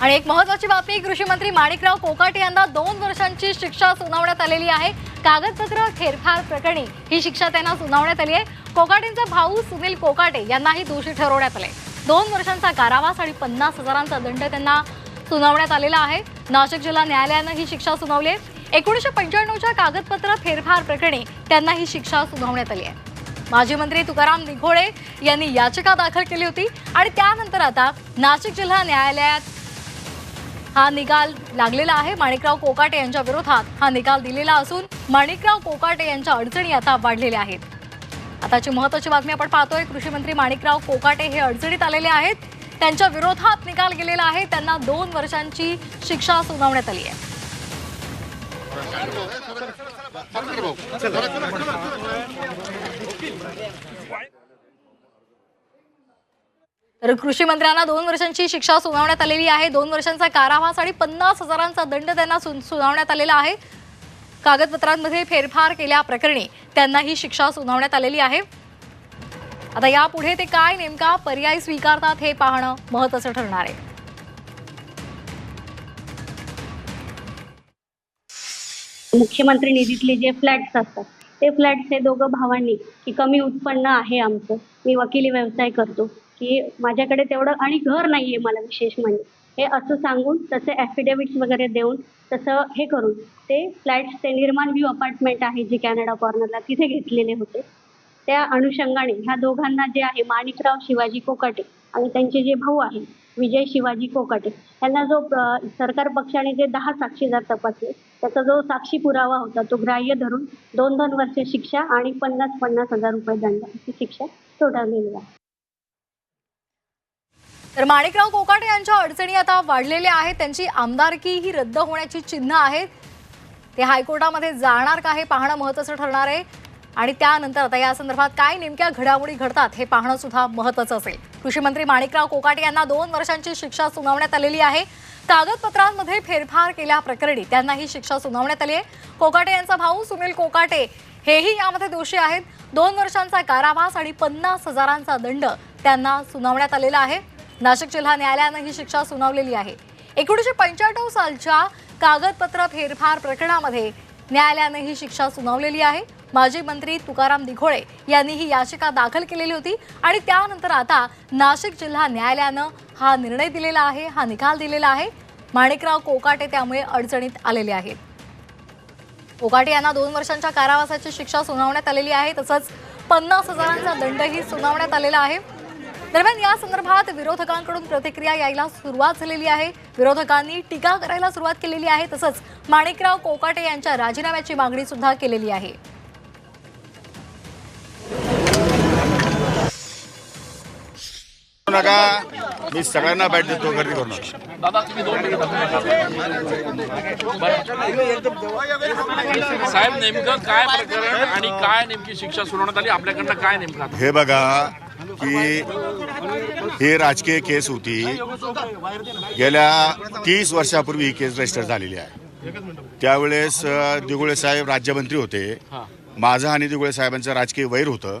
आणि एक महत्वाची बातमी कृषी मंत्री माणिकराव कोकाटे यांना दोन वर्षांची शिक्षा सुनावण्यात आलेली आहे. कागदपत्र फेरफार प्रकरणी ही शिक्षा त्यांना सुनावण्यात आली आहे. कोकाटेंचा भाऊ सुनील कोकाटे यांनाही दोषी ठरवण्यात आले. दोन वर्षांचा कारावास आणि पन्नास हजारांचा दंड त्यांना सुनावण्यात आलेला आहे. नाशिक जिल्हा न्यायालयानं ही शिक्षा सुनावली आहे. एकोणीसशे पंच्याण्णवच्या कागदपत्र फेरफार प्रकरणी त्यांना ही शिक्षा सुनावण्यात आली आहे. माजी मंत्री तुकाराम निघोळे यांनी याचिका दाखल केली होती आणि त्यानंतर आता नाशिक जिल्हा न्यायालयात हा निकाल लागलेला आहे. माणिकराव कोकाटे यांच्या विरोधात हा निकाल दिलेला असून माणिकराव कोकाटे यांच्या अडचणी आता वाढलेल्या आहेत. आताची महत्वाची बातमी आपण पाहतोय. कृषी मंत्री माणिकराव कोकाटे हे अडचणीत आलेले आहेत. त्यांच्या विरोधात निकाल गेलेला आहे. त्यांना दोन वर्षांची शिक्षा सुनावण्यात आली आहे. तर कृषी मंत्र्यांना दोन वर्षांची शिक्षा सुनावण्यात आलेली आहे. दोन वर्षांचा कारावास आणि पन्नास हजारांचा दंड त्यांना सुनावण्यात आलेला आहे. कागदपत्रांमध्ये फेरफार केल्याप्रकरणी त्यांना ही शिक्षा सुनावण्यात आलेली आहे. आता यापुढे ते काय नेमका पर्याय स्वीकारतात हे पाहणं महत्वाचं ठरणार आहे. मुख्यमंत्री निधीतले जे फ्लॅट्स असतात ते फ्लॅट्स हे दोघं भावांनी की कमी उत्पन्न आहे आमचं. मी वकिली व्यवसाय करतो की माझ्याकडे तेवढं आणि घर नाही आहे मला विशेष म्हणजे. हे असं सांगून तसे ॲफिडेविट्स वगैरे देऊन तसं हे करून ते फ्लॅट्स ते निर्माण व्ह्यू अपार्टमेंट आहे जे कॅनडा कॉर्नरला तिथे घेतलेले होते. त्या अनुषंगाने ह्या दोघांना जे आहे माणिकराव शिवाजी कोकाटे आणि त्यांचे जे भाऊ आहे विजय शिवाजी कोकाटे. यांना जो सरकार पक्षाने जे दहा साक्षीदार तपासले त्याचा जो साक्षी पुरावा होता तो ग्राह्य धरून दोन दोन वर्ष शिक्षा आणि पन्नास पन्नास हजार रुपये दंड अशी शिक्षा ठोठावलेली आहे. तर माणिकराव कोकाटे यांच्या अडचणी आता वाढलेल्या आहेत. त्यांची आमदारकी ही रद्द होण्याची चिन्ह आहेत. ते हायकोर्टामध्ये जाणार का हे पाहणं महत्त्वाचं ठरणार आहे. आणि त्यानंतर आता या संदर्भात काय नेमक्या घडामोडी घडतात हे पाहणं सुद्धा महत्त्वाचं असेल. कृषी मंत्री माणिकराव कोकाटे यांना दोन वर्षांची शिक्षा सुनावण्यात आलेली आहे. कागदपत्रांमध्ये फेरफार केल्याप्रकरणी त्यांना ही शिक्षा सुनावण्यात आली आहे. कोकाटे यांचा भाऊ सुनील कोकाटे हेही यामध्ये दोषी आहेत. दोन वर्षांचा कारावास आणि पन्नास हजारांचा दंड त्यांना सुनावण्यात आलेला आहे. नाशिक जिल्हा न्यायालयानं ही शिक्षा सुनावलेली आहे. एकोणीसशे पंच्याण्णव सालच्या कागदपत्र फेरफार प्रकरणामध्ये न्यायालयानं ही शिक्षा सुनावलेली आहे. माजी मंत्री तुकाराम दिघोळे यांनी ही याचिका दाखल केलेली होती आणि त्यानंतर आता नाशिक जिल्हा न्यायालयानं हा निर्णय दिलेला आहे हा निकाल दिलेला आहे. माणिकराव कोकाटे त्यामुळे अडचणीत आलेले आहेत. कोकाटे यांना दोन वर्षांच्या कारावासाची शिक्षा सुनावण्यात आलेली आहे तसंच पन्नास हजारांचा दंडही सुनावण्यात आलेला आहे. दरम्यान या संदर्भात विरोधकांकडून प्रतिक्रिया यायला सुरुवात झालेली आहे. विरोधकांनी टीका करायला सुरुवात केलेली आहे तसंच माणिकराव कोकाटे यांच्या राजीनाम्याची मागणी सुद्धा केलेली आहे. नका. मी सगळ्यांना बॅट देतो गर्दी करू नका. साहेब नेमकं काय प्रकरण आणि काय नेमकी शिक्षा सुनावण्यात आली? आपल्याकडनं काय नेमकं? हे बघा की ही राजकीय केस होती. गेल्या तीस वर्षापूर्वी ही केस रजिस्टर झालेली आहे. त्यावेळेस दिगुळे साहेब राज्यमंत्री होते. माझं आणि दिगुळे साहेबांचं राजकीय वैर होतं.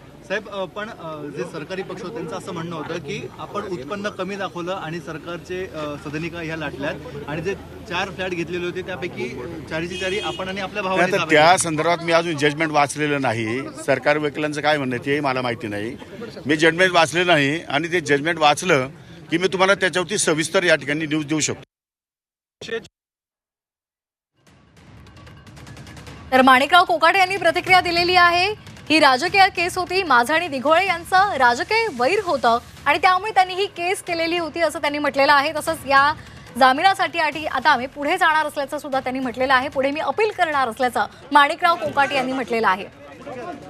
साहेब पण जे सरकारी पक्ष होते त्यांचं असं म्हणणं होतं की आपण उत्पन्न कमी दाखवलं आणि सरकारचे सदनिका ह्या लाटल्यात आणि जे चार फ्लॅट घेतलेले होते त्यापैकी चारीची चारी आपण आणि आपल्या ताब्यात त्या संदर्भात मी अजून जजमेंट वाचलेलं नाही. सरकार वकिलांचं काय म्हणणं तेही मला माहिती नाही. मी जजमेंट वाचलेलं नाही आणि ते जजमेंट वाचलं की मी तुम्हाला त्याच्यावरती सविस्तर या ठिकाणी न्यूज देऊ शकतो. तर माणिकराव कोकाटे यांनी प्रतिक्रिया दिलेली आहे. ही राजकीय केस होती. माझं आणि दिघोळे यांचं राजकीय वैर होतं आणि त्यामुळे त्यांनी ही केस केलेली होती असं त्यांनी म्हटलेलं आहे. तसंच या जामिनासाठी आठी आता आम्ही पुढे जाणार असल्याचं सुद्धा त्यांनी म्हटलेलं आहे. पुढे मी अपील करणार असल्याचं माणिकराव कोकाटे यांनी म्हटलेलं आहे.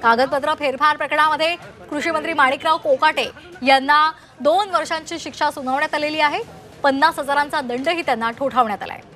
कागदपत्र फेरफार प्रकरणामध्ये कृषी मंत्री माणिकराव कोकाटे यांना दोन वर्षांची शिक्षा सुनावण्यात आलेली आहे. पन्नास हजारांचा दंडही त्यांना ठोठावण्यात आला आहे